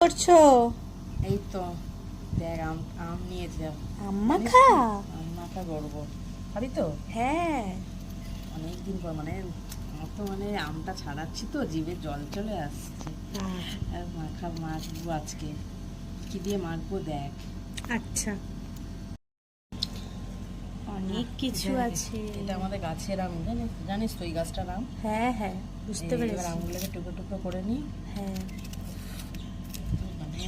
করছ? এই তো দেখ আম আম নিয়েছি আম্মা খা আম মাথা গর্ব খাবি তো? হ্যাঁ। অনেকদিন পর মানে আমার তো মানে আমটা ছাড়াচ্ছি তো জিভে জল চলে আসছে। আর মাখা মাখবো আজকে। কি দিয়ে মাখবো দেখ। আচ্ছা। অনেক কিছু আছে। এটা আমাদের গাছের আম জানিস? জানিস তো এই গাছটার আম? হ্যাঁ হ্যাঁ বুঝতে পেরেছি। আমগুলোকে টুকরো টুকরো করে নিই। হ্যাঁ মানে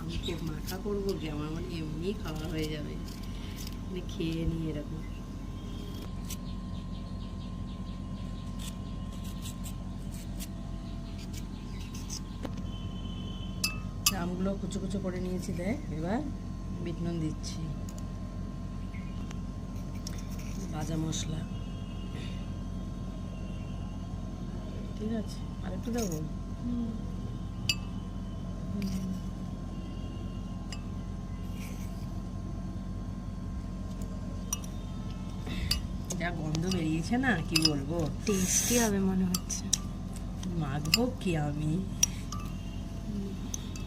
আমি খুব মাখা করব কি আমার মানে এমনি খাওয়া হয়ে যাবে। মানে খেয়ে নিই এরকম। আমগুলো কুচো কুচো করে নিয়েছি দেখ এবার বিট নুন দিচ্ছি। ভাজা মশলা। ঠিক আছে আর একটু দেবো যা গন্ধ বেরিয়েছে না কি বলব? টেস্টি হবে মনে হচ্ছে। মাখবো কি আমি?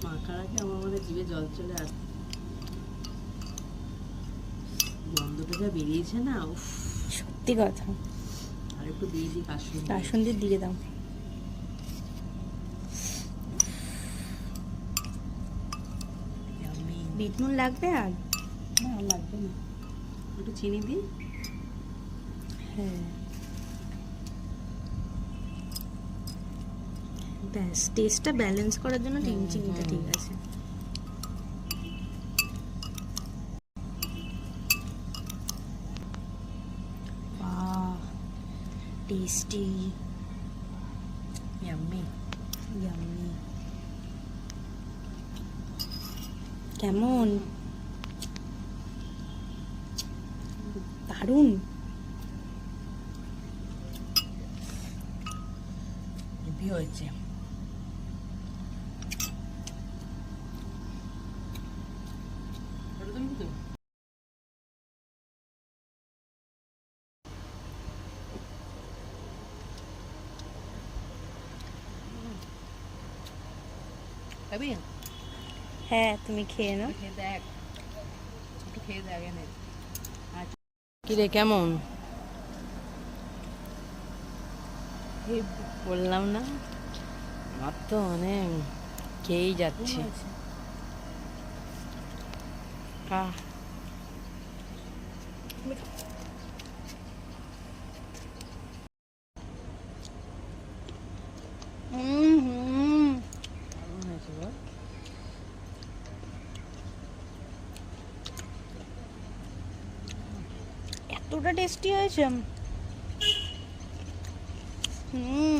মাখার আগে আমার মনে জিভে জল চলে আস গন্ধটা যা বেরিয়েছে না উফ। সত্যি কথা। আর একটু দিয়ে দিই কাশুন কাসুন্দি দিয়ে দাও। বিট নুন লাগবে আর? না লাগবে না। একটু চিনি দিই। হ্যাঁ। ব্যাস টেস্টটা ব্যালেন্স করার জন্য তিন হুম, চিনিটা ঠিক আছে। টেস্টি ইয়াম্মি ইয়াম্মি কেমন? দারুণ। হেভি হয়েছে? খাবি হ্যাঁ তুমি খেয়ে নাও। খেয়ে দেখ। একটু খেয়ে দেখ এনে। কি রে কেমন? এই বললাম না। আমার তো মানে খেয়েই যাচ্ছে। আহ। এতটা টেস্টি হয়েছে? হুম